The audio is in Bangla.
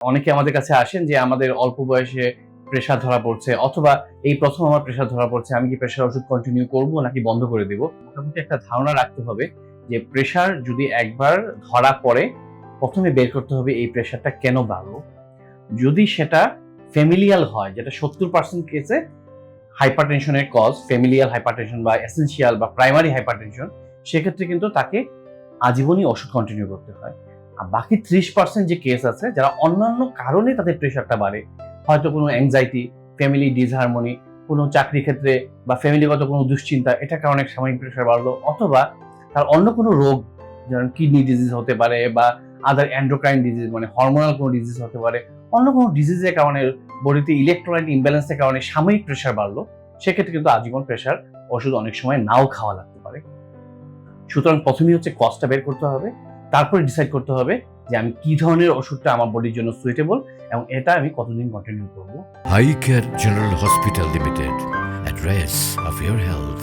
অনেকে আমাদের কাছে আসেন যে আমাদের অল্প বয়সে প্রেশার ধরা পড়ছে, অথবা এই প্রথম আমার প্রেশার ধরা পড়ছে, আমি কি প্রেশার ওষুধ কন্টিনিউ করব নাকি বন্ধ করে দেব? মোটামুটি একটা ধারণা রাখতে হবে যে প্রেশার যদি একবার ধরা পড়ে, প্রথমে বের করতে হবে এই প্রেশারটা কেন বাড়লো? যদি সেটা ফ্যামিলিয়াল হয়, যেটা সত্তর পার্সেন্ট কেসে হাইপারটেনশনের কজ ফ্যামিলিয়াল হাইপারটেনশন বা এসেনশিয়াল বা প্রাইমারি হাইপারটেনশন সেক্ষেত্রে কিন্তু তাকে আজীবনই ওষুধ কন্টিনিউ করতে হয়। আর বাকি ত্রিশ পার্সেন্ট যে কেস আছে, যারা অন্যান্য কারণে তাদের প্রেশারটা বাড়ে, হয়তো কোনো অ্যাংজাইটি ফ্যামিলি ডিসহারমোনি কোনো চাকরি ক্ষেত্রে বা ফ্যামিলিগত কোনো দুশ্চিন্তা এটার কারণে সাময়িক প্রেশার বাড়লো, অথবা তার অন্য কোনো রোগ, যেমন কিডনি ডিজিজ হতে পারে বা আদার অ্যান্ড্রোক্রাইন ডিজিজ মানে হরমোনাল কোনো ডিজিজ হতে পারে, অন্য কোনো ডিজিজের কারণে বডিতে ইলেকট্রোলাইট ইমব্যালেন্সের কারণে সাময়িক প্রেশার বাড়লো, সেক্ষেত্রে কিন্তু আজীবন প্রেশার ওষুধ অনেক সময় নাও খাওয়া লাগতে পারে। সুতরাং প্রথমেই হচ্ছে কস্টটা বের করতে হবে। তারপরে ডিসাইড করতে হবে যে আমি কি ধরনের ওষুধটা আমার বডির জন্য সুইটেবল এবং এটা আমি কতদিন কন্টিনিউ করব high care general hospital limited address of your health.